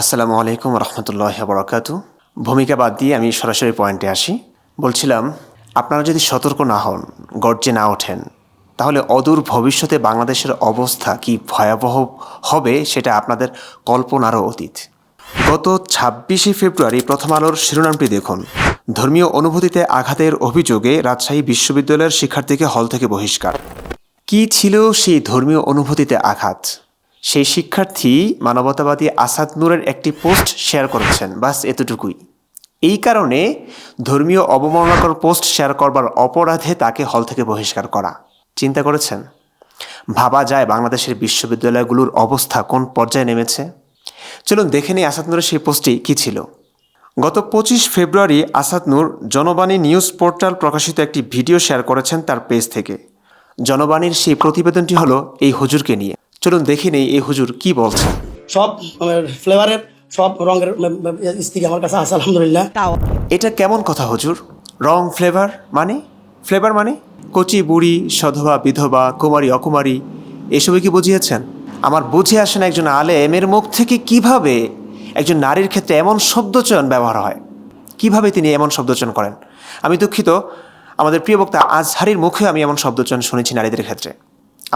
আসসালামু আলাইকুম রহমতুল্লাহ বরকাতু ভূমিকা বাদ দিয়ে আমি সরাসরি পয়েন্টে আসি। বলছিলাম, আপনারা যদি সতর্ক না হন, গর্জে না ওঠেন, তাহলে অদূর ভবিষ্যতে বাংলাদেশের অবস্থা কি ভয়াবহ হবে সেটা আপনাদের কল্পনারও অতীত। গত ছাব্বিশে ফেব্রুয়ারি প্রথম আলোর শিরোনামটি দেখুন। ধর্মীয় অনুভূতিতে আঘাতের অভিযোগে রাজশাহী বিশ্ববিদ্যালয়ের শিক্ষার্থীকে হল থেকে বহিষ্কার। কি ছিল সেই ধর্মীয় অনুভূতিতে আঘাত? সেই শিক্ষার্থী মানবতাবাদী আসাদ নূরের একটি পোস্ট শেয়ার করেছেন। বাস এতটুকুই। এই কারণে ধর্মীয় অবমাননাকর পোস্ট শেয়ার করবার অপরাধে তাকে হল থেকে বহিষ্কার করা। চিন্তা করেছেন? ভাবা যায় বাংলাদেশের বিশ্ববিদ্যালয়গুলোর অবস্থা কোন পর্যায়ে নেমেছে? চলুন দেখে নিই আসাদ নূরের সেই পোস্টটি কী ছিল। গত পঁচিশ ফেব্রুয়ারি আসাদ নূর জনবাণী নিউজ পোর্টাল প্রকাশিত একটি ভিডিও শেয়ার করেছেন তার পেজ থেকে। জনবাণীর সেই প্রতিবেদনটি হলো এই হুজুরকে নিয়ে। চলুন দেখে নেই এই হুজুর কি বলছেন সব ফ্লেভারের সব রঙের স্ত্রী আমার কাছে আছে আলহামদুলিল্লাহ। এটা কেমন কথা হুজুর? রং ফ্লেভার মানে? ফ্লেভার মানে? কচি বুড়ি সধবা বিধবা কুমারী অকুমারী এসবই কি বুঝিয়েছেন? আমার বুঝে আসেন একজন আলেম এর মুখ থেকে কীভাবে একজন নারীর ক্ষেত্রে এমন শব্দচয়ন ব্যবহার হয়? কীভাবে তিনি এমন শব্দচয়ন করেন? আমি দুঃখিত আমাদের প্রিয় বক্তা আজহারির মুখে আমি এমন শব্দচয়ন শুনেছি নারীদের ক্ষেত্রে।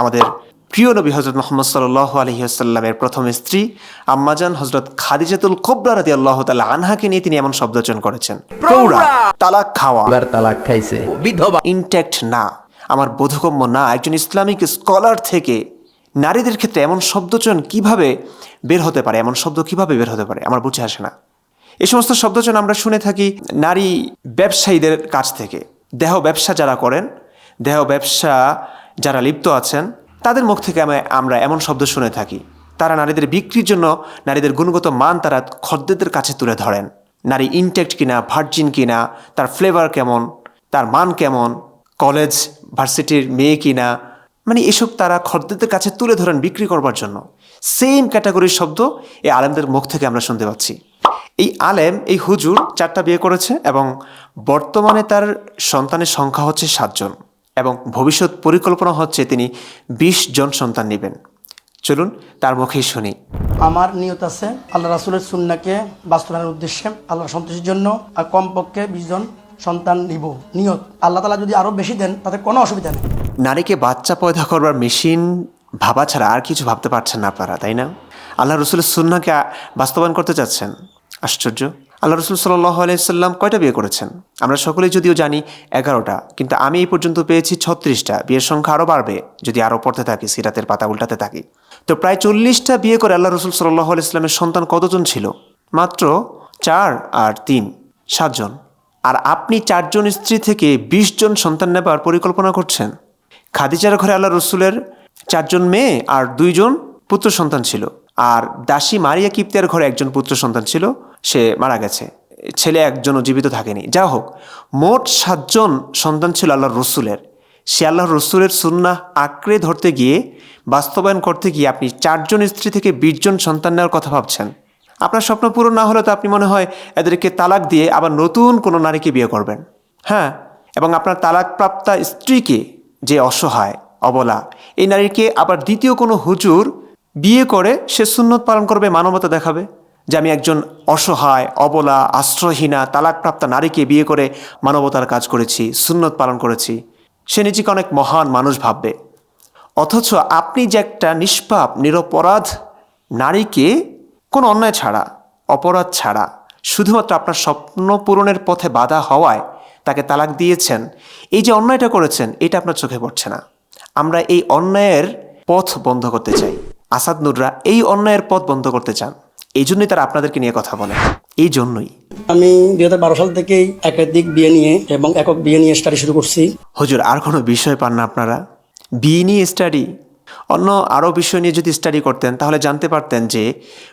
আমাদের প্রিয় নবী হজরত মোহাম্মদ সাল্লাহ আলহিহাস্লামের প্রথম স্ত্রী আম্মাজান হজরত খাদিজাতুল কোবরা রাদি আল্লাহ তালা আনহাকে নিয়ে তিনি এমন শব্দচয়ন করেছেন। প্রৌঢ়া। তালাক খাওয়া। তালাক খাইছে। বিধবা। ইনট্যাক্ট না। আমার বোধগম্য না একজন ইসলামিক স্কলার থেকে নারীদের ক্ষেত্রে এমন শব্দচয়ন কীভাবে বের হতে পারে এমন শব্দ কীভাবে বের হতে পারে আমার বুঝে আসে না। এই সমস্ত শব্দচয়ন আমরা শুনে থাকি নারী ব্যবসায়ীদের কাছ থেকে। দেহ ব্যবসা যারা করেন দেহ ব্যবসা যারা লিপ্ত আছেন তাদের মুখ থেকে আমি- আমরা এমন শব্দ শুনে থাকি। তারা নারীদের বিক্রির জন্য নারীদের গুণগত মান তারা খদ্দেরদের কাছে তুলে ধরেন। নারী ইনটেক্ট কিনা ভার্জিন কিনা, তার ফ্লেভার কেমন, তার মান কেমন কলেজ ভার্সিটির মেয়ে কিনা মানে এসব তারা খদ্দেরদের কাছে তুলে ধরেন বিক্রি করবার জন্য। সেম ক্যাটাগরির শব্দ এই আলেমদের মুখ থেকে আমরা শুনতে পাচ্ছি। এই আলেম, এই হুজুর চারটা বিয়ে করেছে এবং বর্তমানে তার সন্তানের সংখ্যা হচ্ছে সাতজন। এবং ভবিষ্যৎ পরিকল্পনা হচ্ছে তিনি বিশ জন সন্তান নেবেন। চলুন তার মুখেই শুনি। আমার নিয়ত আছে আল্লাহ রাসুলের সুন্নাকে বাস্তবায়নের উদ্দেশ্যে আল্লাহর সন্তোষের জন্য আর কমপক্ষে বিশ জন সন্তান নিব। নিয়ত আল্লাহ তালা যদি আরও বেশি দেন তাতে কোনো অসুবিধা নেই। নারীকে বাচ্চা পয়দা করবার মেশিন ভাবা ছাড়া আর কিছু ভাবতে পারছেন না আপনারা তাই না? আল্লাহ রসুলের সুন্নাকে বাস্তবায়ন করতে চাচ্ছেন। আশ্চর্য। আল্লাহ রসুল সাল্লাহ আলাইসাল্লাম কয়টা বিয়ে করেছেন? আমরা সকলেই যদিও জানি এগারোটা, কিন্তু আমি এই পর্যন্ত পেয়েছি ছত্রিশটা। বিয়ের সংখ্যা আরও বাড়বে, যদি আরও পড়তে থাকি, সিরাতের পাতা উল্টাতে থাকি। তো প্রায় চল্লিশটা বিয়ে করে আল্লাহ রসুল সাল্লাহ আলাইস্লামের সন্তান কতজন ছিল? মাত্র চার আর তিন, সাতজন। আর আপনি চারজন স্ত্রী থেকে বিশ জন সন্তান নেবার পরিকল্পনা করছেন? খাদিজার ঘরে আল্লাহ রসুলের চারজন মেয়ে আর দুইজন পুত্র সন্তান ছিল। আর দাসী মারিয়া কিপ্তিয়ার ঘরে একজন পুত্র সন্তান ছিল। সে মারা গেছে। ছেলে একজনও জীবিত থাকেনি। যা হোক, মোট সাতজন সন্তান ছিল আল্লাহর রসুলের। সে আল্লাহর রসুলের সুন্নাহ আঁকড়ে ধরতে গিয়ে, বাস্তবায়ন করতে গিয়ে আপনি চারজন স্ত্রী থেকে বিশজন সন্তান নেওয়ার কথা ভাবছেন। আপনার স্বপ্ন পূরণ না হলে তো আপনি মনে হয় এদেরকে তালাক দিয়ে আবার নতুন কোনো নারীকে বিয়ে করবেন। হ্যাঁ এবং আপনার তালাকপ্রাপ্তা স্ত্রীকে যে অসহায়, অবলা, এই নারীকে আবার দ্বিতীয় কোনো হুজুর বিয়ে করে সে সুন্নত পালন করবে, মানবতা দেখাবে। যে আমি একজন অসহায়, অবলা, আশ্রয়হীনা, তালাকপ্রাপ্ত নারীকে বিয়ে করে মানবতার কাজ করেছি, সুন্নত পালন করেছি। সে নিজেকে অনেক মহান মানুষ ভাববে। অথচ আপনি যে একটা নিষ্পাপ, নিরপরাধ নারীকে কোনো অন্যায় ছাড়া, অপরাধ ছাড়া, শুধুমাত্র আপনার স্বপ্ন পূরণের পথে বাধা হওয়ায় তাকে তালাক দিয়েছেন, এই যে অন্যায়টা করেছেন, এটা আপনার চোখে পড়ছে না। আমরা এই অন্যায়ের পথ বন্ধ করতে চাই। আসাদ নুররা এই অন্যায়ের পথ বন্ধ করতে চান। এই জন্যই তারা আপনাদেরকে নিয়ে কথা বলে। এই জন্যই আমি দুই হাজার বারো সাল থেকেই একাধিক বিয়ে নিয়ে এবং একক বিয়ে নিয়ে স্টাডি শুরু করছি। হুজুর আর কোনো বিষয় পান না আপনারা? বিয়ে নিয়ে স্টাডি অন্য আরও বিষয় নিয়ে যদি স্টাডি করতেন তাহলে জানতে পারতেন যে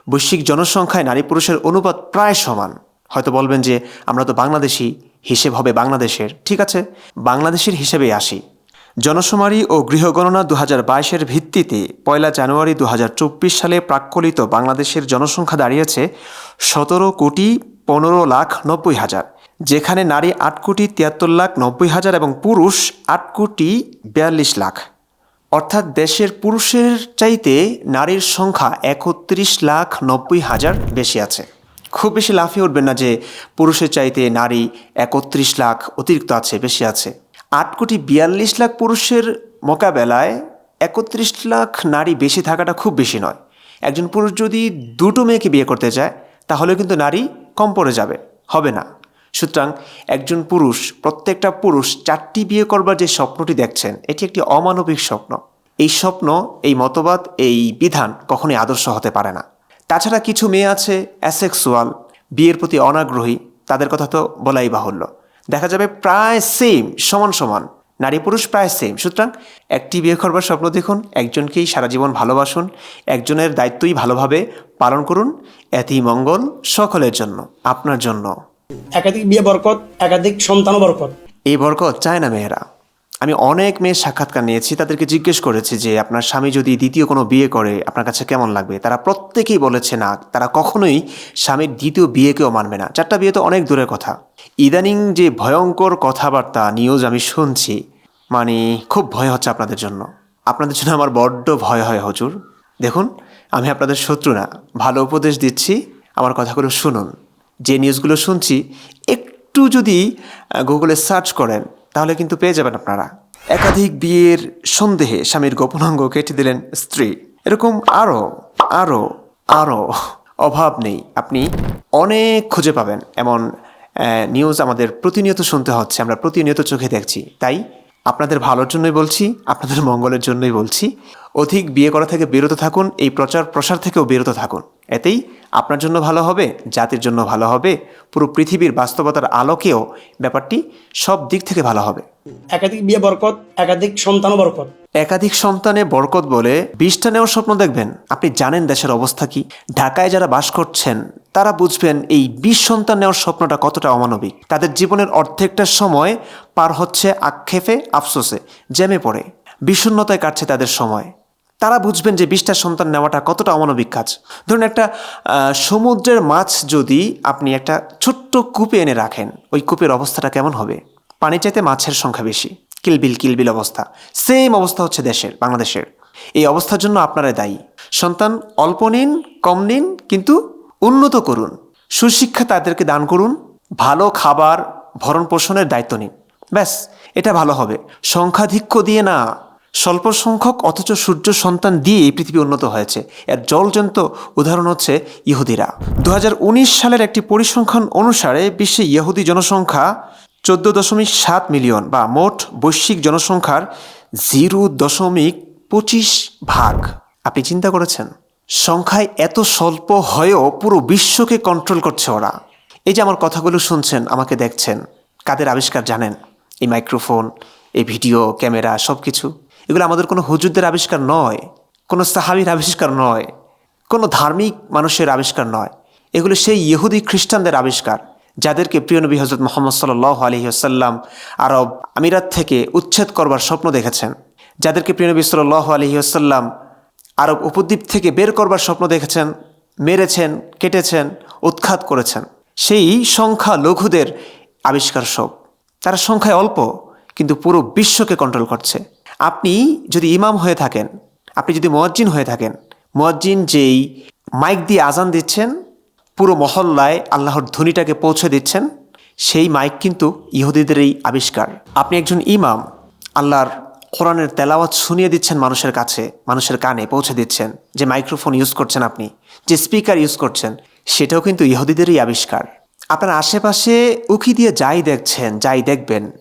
বৈশ্বিক জনসংখ্যায় নারী পুরুষের অনুপাত প্রায় সমান। হয়তো বলবেন যে আমরা তো বাংলাদেশি হিসেব হবে বাংলাদেশের। ঠিক আছে বাংলাদেশের হিসেবেই আসি। জনশুমারি ও গৃহগণনা দু হাজার বাইশের ভিত্তিতে পয়লা জানুয়ারি দু হাজার চব্বিশ সালে প্রাক্কলিত বাংলাদেশের জনসংখ্যা দাঁড়িয়েছে সতেরো কোটি পনেরো লাখ নব্বই হাজার, যেখানে নারী আট কোটি তিয়াত্তর লাখ নব্বই হাজার এবং পুরুষ আট কোটি বিয়াল্লিশ লাখ। অর্থাৎ দেশের পুরুষের চাইতে নারীর সংখ্যা একত্রিশ লাখ নব্বই হাজার বেশি আছে। খুব বেশি লাফিয়ে উঠবেন না যে পুরুষের চাইতে নারী একত্রিশ লাখ অতিরিক্ত আছে, বেশি আছে। আট কোটি বিয়াল্লিশ লাখ পুরুষের মোকাবেলায় একত্রিশ লাখ নারী বেশি থাকাটা খুব বেশি নয়। একজন পুরুষ যদি দুটো মেয়েকে বিয়ে করতে চায়, তাহলে কিন্তু নারী কম পড়ে যাবে, হবে না। সুতরাং একজন পুরুষ, প্রত্যেকটা পুরুষ চারটি বিয়ে করবার যে স্বপ্নটি দেখছেন, এটি একটি অমানবিক স্বপ্ন। এই স্বপ্ন, এই মতবাদ, এই বিধান কখনোই আদর্শ হতে পারে না। তাছাড়া কিছু মেয়ে আছে অ্যাসেক্সুয়াল, বিয়ের প্রতি অনাগ্রহী, তাদের কথা তো বলাই বাহুল্য। দেখা যাবে প্রায় সেম সমান সমান। নারী পুরুষ প্রায় সেম সুতরাং একটি বিয়ে করবার স্বপ্ন দেখুন একজনকেই সারা জীবন ভালোবাসুন একজনের দায়িত্বই ভালোভাবে পালন করুন। এতই মঙ্গল সকলের জন্য আপনার জন্য। একাধিক বিয়ে বরকত একাধিক সন্তান বরকত। এই বরকত চায় না মেয়েরা। আমি অনেক মেয়ের সাক্ষাৎকার নিয়েছি, তাদেরকে জিজ্ঞেস করেছি যে, আপনার স্বামী যদি দ্বিতীয় কোনো বিয়ে করে, আপনার কাছে কেমন লাগবে? তারা প্রত্যেকেই বলেছে না, তারা কখনোই স্বামীর দ্বিতীয় বিয়েকেও মানবে না। চারটা বিয়ে তো অনেক দূরের কথা। ইদানিং যে ভয়ঙ্কর কথাবার্তা নিউজ আমি শুনছি মানে খুব ভয় হচ্ছে আপনাদের জন্য। আপনাদের জন্য আমার বড্ড ভয় হয়, হজুর। দেখুন, আমি আপনাদের শত্রু না। ভালো উপদেশ দিচ্ছি, আমার কথাগুলো শুনুন। যে নিউজগুলো শুনছি, একটু যদি গুগলে সার্চ করেন তাহলে কিন্তু পেয়ে যাবেন আপনারা। একাধিক বিয়ের সন্দেহে স্বামীর গোপনাঙ্গ কেটে দিলেন স্ত্রী। এরকম আরও আরও আরও অভাব নেই। আপনি অনেক খুঁজে পাবেন। এমন নিউজ আমাদের প্রতিনিয়ত শুনতে হচ্ছে, আমরা প্রতিনিয়ত চোখে দেখছি। তাই আপনাদের ভালোর জন্যই বলছি, আপনাদের মঙ্গলের জন্যই বলছি। অধিক বিয়ে করা থেকে বিরত থাকুন এই প্রচার প্রসার থেকেও বিরত থাকুন। এতেই আপনার জন্য ভালো হবে জাতির জন্য ভালো হবে পুরো পৃথিবীর বাস্তবতার আলোকেও ব্যাপারটি সব দিক থেকে ভালো হবে। একাধিক বিয়ে বরকত একাধিক সন্তান বরকত। একাধিক সন্তানে বরকত বলে বিশটা নেওয়ার স্বপ্ন দেখবেন। আপনি জানেন দেশের অবস্থা কি? ঢাকায় যারা বাস করছেন তারা বুঝবেন এই বিশ সন্তান নেওয়ার স্বপ্নটা কতটা অমানবিক। তাদের জীবনের অর্ধেকটা সময় পার হচ্ছে আক্ষেপে আফসোসে জ্যামে পড়ে। বিষণ্ণতায় কাটছে তাদের সময়। তারা বুঝবেন যে বিশটা সন্তান নেওয়াটা কতটা অমানবিক কাজ। ধরুন একটা সমুদ্রের মাছ যদি আপনি একটা ছোট্ট কূপে এনে রাখেন, ওই কূপের অবস্থাটা কেমন হবে? পানি চাইতে মাছের সংখ্যা বেশি। কিলবিল কিলবিল অবস্থা। সেম অবস্থা হচ্ছে দেশের, বাংলাদেশের। এই অবস্থার জন্য আপনারা দায়ী। সন্তান অল্প নিন, কম নিন, কিন্তু উন্নত করুন। সুশিক্ষা তাদেরকে দান করুন, ভালো খাবার ভরণ পোষণের দায়িত্ব নিন। ব্যাস, এটা ভালো হবে। সংখ্যাধিক্য দিয়ে না স্বল্প সংখ্যক অথচ সূর্য সন্তান দিয়ে এই পৃথিবী উন্নত হয়েছে। এর জলজন্ত উদাহরণ হচ্ছে ইহুদিরা। দু হাজার উনিশ সালের একটি পরিসংখ্যান অনুসারে বিশ্বে ইহুদি জনসংখ্যা চোদ্দ দশমিক সাত মিলিয়ন বা মোট বৈশ্বিক জনসংখ্যার জিরো দশমিক পঁচিশ ভাগ। আপনি চিন্তা করেছেন? সংখ্যায় এত স্বল্প হয়েও পুরো বিশ্বকে কন্ট্রোল করছে ওরা। এই যে আমার কথাগুলো শুনছেন, আমাকে দেখছেন, কাদের আবিষ্কার জানেন? এই মাইক্রোফোন এই ভিডিও ক্যামেরা সব কিছু এগুলো আমাদের কোনো হুজুরদের আবিষ্কার নয়, কোনো সাহাবির আবিষ্কার নয়, কোনো ধার্মিক মানুষের আবিষ্কার নয়। এগুলো সেই ইহুদি খ্রিস্টানদের আবিষ্কার, যাদেরকে প্রিয়নবী হজরত মোহাম্মদ সাল্লাহ আলী আসাল্লাম আরব আমিরাত থেকে উচ্ছেদ করবার স্বপ্ন দেখেছেন। যাদেরকে প্রিয়নবী সাল্লাহ আলী আসাল্লাম আরব উপদ্বীপ থেকে বের করবার স্বপ্ন দেখেছেন, মেরেছেন, কেটেছেন, উৎখাত করেছেন। সেই সংখ্যা লঘুদের আবিষ্কার সব তারা সংখ্যায় অল্প, কিন্তু পুরো বিশ্বকে কন্ট্রোল করছে। আপনি যদি ইমাম হয়ে থাকেন, আপনি যদি মোয়াজ্জিন হয়ে থাকেন, মোয়াজ্জিন যেই মাইক দিয়ে আজান দিচ্ছেন, পুরো মহল্লায় আল্লাহর ধ্বনিটাকে পৌঁছে দিচ্ছেন, সেই মাইক কিন্তু ইহুদিদেরই আবিষ্কার। আপনি একজন ইমাম, আল্লাহর কোরআনের তেলাওয়াত শুনিয়ে দিচ্ছেন মানুষের কাছে, মানুষের কানে পৌঁছে দিচ্ছেন, যে মাইক্রোফোন ইউজ করছেন আপনি, যে স্পিকার ইউজ করছেন, সেটাও কিন্তু ইহুদিদেরই আবিষ্কার। আপনার আশেপাশে উকি দিয়ে যাই দেখছেন, যাই দেখবেন,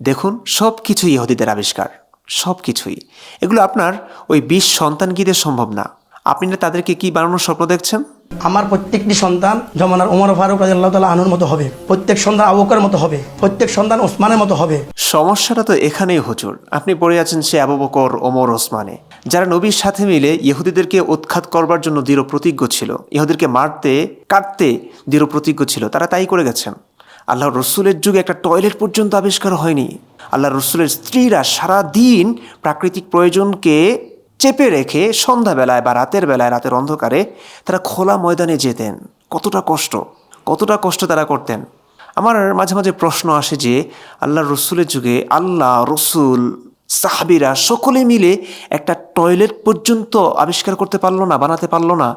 দেখুন সব কিছুই ইহুদিদের আবিষ্কার। সব কিছুই এগুলো আপনার ওই বিশ সন্তানগীদের সম্ভব না। আপনি না তাদেরকে কি বানানোর স্বপ্ন দেখছেন? আমার প্রত্যেকটি সন্তান জমানার ওমর ফারুক রাজি আল্লাহ তালা আনুর মতো হবে। প্রত্যেক সন্তান আবুকার মতো হবে। প্রত্যেক সন্তান ওসমানের মতো হবে। সমস্যাটা তো এখানেই হুজুর। আপনি পড়ে আছেন সে আবু বকর ওমর ওসমানে। যারা নবীর সাথে মিলে ইহুদিদেরকে উৎখাত করবার জন্য দৃঢ় প্রতিজ্ঞ ছিল ইহুদিরকে মারতে কাটতে দৃঢ় প্রতিজ্ঞ ছিল তারা তাই করে গেছেন। আল্লাহ রসুলের যুগে একটা টয়লেট পর্যন্ত আবিষ্কার হয়নি। আল্লাহ রসুলের স্ত্রীরা সারা দিন প্রাকৃতিক প্রয়োজনকে চেপে রেখে সন্ধ্যাবেলায় বা রাতের বেলায়, রাতের অন্ধকারে তারা খোলা ময়দানে যেতেন। কতটা কষ্ট কতটা কষ্ট তারা করতেন। আমার মাঝে মাঝে প্রশ্ন আসে যে, আল্লাহ রসুলের যুগে আল্লাহ, রসুল, সাহাবিরা সকলে মিলে একটা টয়লেট পর্যন্ত আবিষ্কার করতে পারল না, বানাতে পারল না।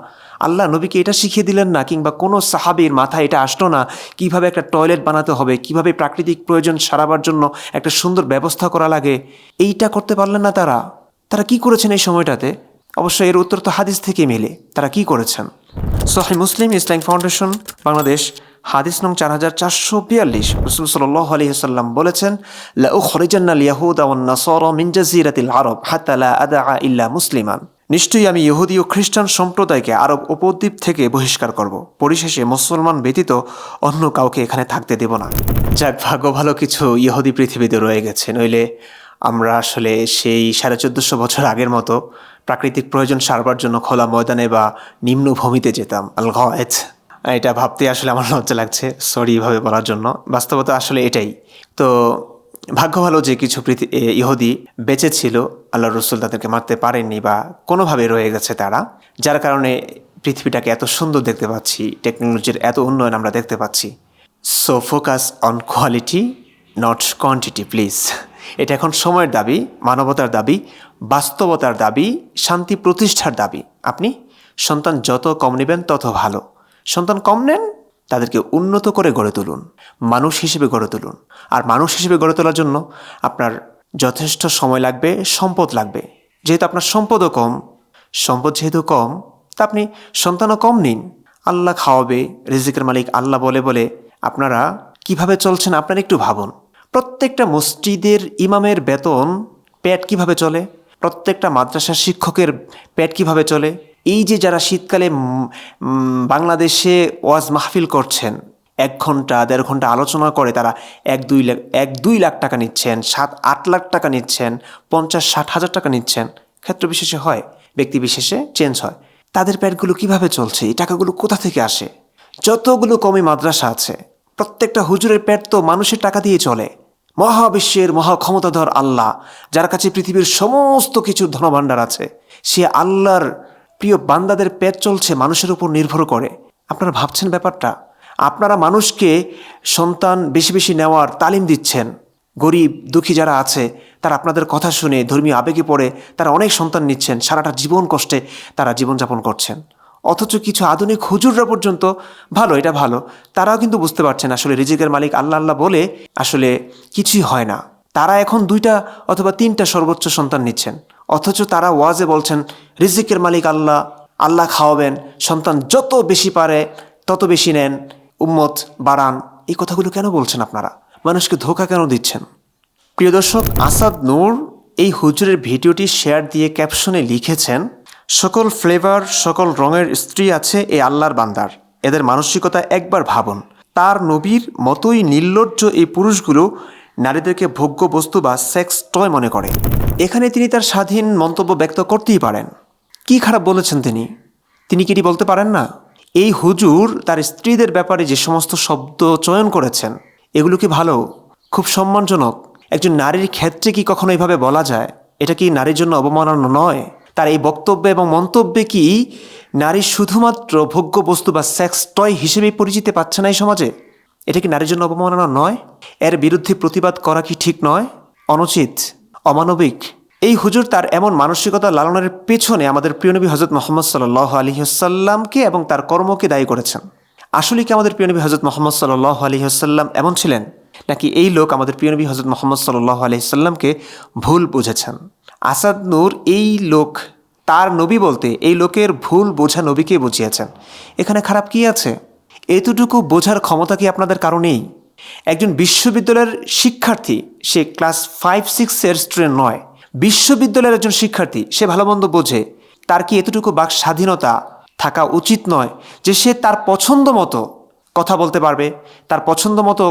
আল্লাহ নবীকে এটা শিখিয়ে দিলেন না, কিংবা কোনো সাহাবির মাথায় এটা আসলো না, কীভাবে একটা টয়লেট বানাতে হবে, কীভাবে প্রাকৃতিক প্রয়োজন সারাবার জন্য একটা সুন্দর ব্যবস্থা করা লাগে, এইটা করতে পারলেন না তারা। তারা কি করেছেন এই সময়টাতে? অবশ্য এর উত্তর তো হাদিস থেকে মেলে। তারা কি করেছেন? সহি মুসলিম ইসলাম ফাউন্ডেশন, বাংলাদেশ, হাদিস নং চার হাজার চারশো বিয়াল্লিশ, রসুল সাল্লাহ আলহিহাল্লাম বলেছেন লাউ খরিজান্নাল ইয়াহুদ আওয়ান নাসর মিন জাজিরাতিল আরব হাত্তা লা আদা ইল্লা মুসলিমান। নিশ্চয়ই আমি ইহুদি ও খ্রিস্টান সম্প্রদায়কে আরব উপদ্বীপ থেকে বহিষ্কার করব। পরিশেষে মুসলমান ব্যতীত অন্য কাউকে এখানে থাকতে দেব না। যাক, ভাগ্য ভালো কিছু ইহুদি পৃথিবীতে রয়ে গেছে। নইলে আমরা আসলে সেই সাড়ে চোদ্দোশো বছর আগের মতো প্রাকৃতিক প্রয়োজন সারবার জন্য খোলা ময়দানে বা নিম্নভূমিতে যেতাম। আল গয়েত। এটা ভাবতে আসলে আমার লজ্জা লাগছে। সরি এভাবে বলার জন্য। বাস্তবতা আসলে এটাই। তো ভাগ্য ভালো যে কিছু ইহুদি বেঁচে ছিল আল্লাহ রসুল তাদেরকে মারতে পারেননি বা কোনোভাবে রয়ে গেছে তারা, যার কারণে পৃথিবীটাকে এত সুন্দর দেখতে পাচ্ছি টেকনোলজির এত উন্নয়ন আমরা দেখতে পাচ্ছি। So focus on quality not quantity please এটা এখন সময়ের দাবি, মানবতার দাবি, বাস্তবতার দাবি, শান্তি প্রতিষ্ঠার দাবি। আপনি সন্তান যত কম নেবেন, তত ভালো। সন্তান কম নেন তাদেরকে উন্নত করে গড়ে তুলুন, মানুষ হিসেবে গড়ে তুলুন। আর মানুষ হিসেবে গড়ে তোলার জন্য আপনার যথেষ্ট সময় লাগবে, সম্পদ লাগবে। যেহেতু আপনার সম্পদও কম, সম্পদ যেহেতু কম, তা আপনি সন্তানও কম নিন। আল্লাহ খাওয়াবে, রিজিকের মালিক আল্লাহ বলে বলে আপনারা কীভাবে চলছেন আপনারা একটু ভাবুন। প্রত্যেকটা মসজিদের ইমামের বেতন পেট কীভাবে চলে? প্রত্যেকটা মাদ্রাসার শিক্ষকের পেট কীভাবে চলে? এই যে যারা শীতকালে বাংলাদেশে ওয়াজ মাহফিল করছেন, এক ঘণ্টা, দেড় ঘণ্টা আলোচনা করে তারা এক দুই লাখ এক দুই লাখ টাকা নিচ্ছেন, সাত, আট লাখ টাকা নিচ্ছেন, পঞ্চাশ, ষাট হাজার টাকা নিচ্ছেন, ক্ষেত্র বিশেষে হয়, ব্যক্তি বিশেষে চেঞ্জ হয়। তাদের পেটগুলো কীভাবে চলছে? এই টাকাগুলো কোথা থেকে আসে? যতগুলো কমি মাদ্রাসা আছে, প্রত্যেকটা হুজুরের পেট তো মানুষের টাকা দিয়ে চলে। মহাবিশ্বের মহা ক্ষমতাধর আল্লাহ, যার কাছে পৃথিবীর সমস্ত কিছুর ধনভাণ্ডার আছে, সে আল্লাহর প্রিয় বান্দাদের পেট চলছে মানুষের উপর নির্ভর করে। আপনারা ভাবছেন ব্যাপারটা? আপনারা মানুষকে সন্তান বেশি বেশি নেওয়ার তালিম দিচ্ছেন। গরিব, দুঃখী যারা আছে, তারা আপনাদের কথা শুনে, ধর্মীয় আবেগে পড়ে, তারা অনেক সন্তান নিচ্ছেন, সারাটা জীবন কষ্টে তারা জীবনযাপন করছেন। অথচ কিছু আধুনিক হুজুররা পর্যন্ত ভালো, এটা ভালো। তারাও কিন্তু বুঝতে পারছেন, আসলে রিজিকের মালিক আল্লাহ আল্লাহ বলে আসলে কিছুই হয় না। তারা এখন দুইটা অথবা তিনটা সর্বোচ্চ সন্তান নিচ্ছেন। অথচ তারা ওয়াজে বলছেন, রিজিকের মালিক আল্লাহ আল্লাহ খাওয়াবেন, সন্তান যত বেশি পারে তত বেশি নেন, উম্মত বাড়ান। এই কথাগুলো কেন বলছেন আপনারা? মানুষকে ধোকা কেন দিচ্ছেন? প্রিয় দর্শক, আসাদ নূর এই হুজুরের ভিডিওটি শেয়ার দিয়ে ক্যাপশনে লিখেছেন, সকল ফ্লেভার, সকল রঙের স্ত্রী আছে এই আল্লাহর বান্দার। এদের মানসিকতা একবার ভাবুন। তার নবীর মতোই নির্লজ্জ এই পুরুষগুলো নারীদেরকে ভোগ্য বস্তু বা সেক্স টয় মনে করে। এখানে তিনি তার স্বাধীন মন্তব্য ব্যক্ত করতেই পারেন। কি খারাপ বলেছেন তিনি? তিনি কি বলতে পারেন না? এই হুজুর তার স্ত্রীদের ব্যাপারে যে সমস্ত শব্দ চয়ন করেছেন, এগুলো কি ভালো? খুব সম্মানজনক। একজন নারীর ক্ষেত্রে কি কখনো এভাবে বলা যায়? এটা কি নারীর জন্য অবমাননা নয়? তার এই বক্তব্যে এবং মন্তব্যে কি নারী শুধুমাত্র ভোগ্য বস্তু বা সেক্স টয় হিসেবেই পরিচিতি পাচ্ছে না এই সমাজে? এটা কি নারীর জন্য অবমাননা নয়? এর বিরুদ্ধে প্রতিবাদ করা কি ঠিক নয়? অনুচিত, অমানবিক। এই হুজুর তার এমন মানসিকতা লালনের পেছনে আমাদের প্রিয়নবী হজরত মোহাম্মদ সাল্লাহ আলহিহাসাল্লামকে এবং তার কর্মকে দায়ী করেছেন। আসলে কি আমাদের প্রিয়নবী হজরত মোহাম্মদ সাল্লাহ আলহিহাসাল্লাম এমন ছিলেন? নাকি এই লোক আমাদের প্রিয়নবী হজরত মোহাম্মদ সাল্লাহ আলহিহাল্লামকে ভুল বুঝেছেন? আসাদ নূর এই লোক, তার নবী বলতে এই লোকের ভুল বোঝা নবীকে বুঝিয়েছেন। এখানে খারাপ কি আছে? এতটুকু বোঝার ক্ষমতা কি আপনাদের কারণেই একজন বিশ্ববিদ্যালয়ের শিক্ষার্থী, সে ক্লাস ফাইভ সিক্সের স্টুডেন্ট নয়। বিশ্ববিদ্যালয়ের একজন শিক্ষার্থী, সে ভালো মন্দ বোঝে। তার কি এতটুকু বাক স্বাধীনতা থাকা উচিত নয় যে সে তার পছন্দ মতো কথা বলতে পারবে? তার পছন্দ মতো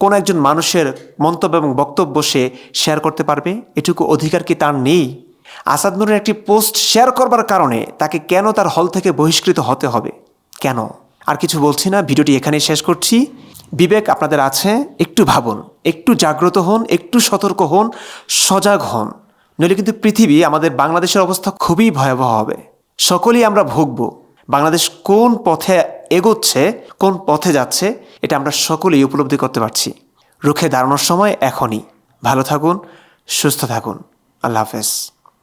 কোনো একজন মানুষের মন্তব্য এবং বক্তব্য সে শেয়ার করতে পারবে? এটুকু অধিকার কি তার নেই? আসাদ নুরের একটি পোস্ট শেয়ার করবার কারণে তাকে কেন তার হল থেকে বহিষ্কৃত হতে হবে? কেন? আর কিছু বলছি না, ভিডিওটি এখানেই শেষ করছি। বিবেক আপনাদের আছে, একটু ভাবুন, একটু জাগ্রত হন, একটু সতর্ক হন, সজাগ হন। নইলে কিন্তু পৃথিবী, আমাদের বাংলাদেশের অবস্থা খুবই ভয়াবহ হবে। সকলেই আমরা ভুগব, বাংলাদেশ কোন পথে এগোচ্ছে, কোন পথে যাচ্ছে, এটা আমরা সকলেই উপলব্ধি করতে পারছি। রুখে দাঁড়ানোর সময় এখনই। ভালো থাকুন, সুস্থ থাকুন। আল্লাহ হাফেজ।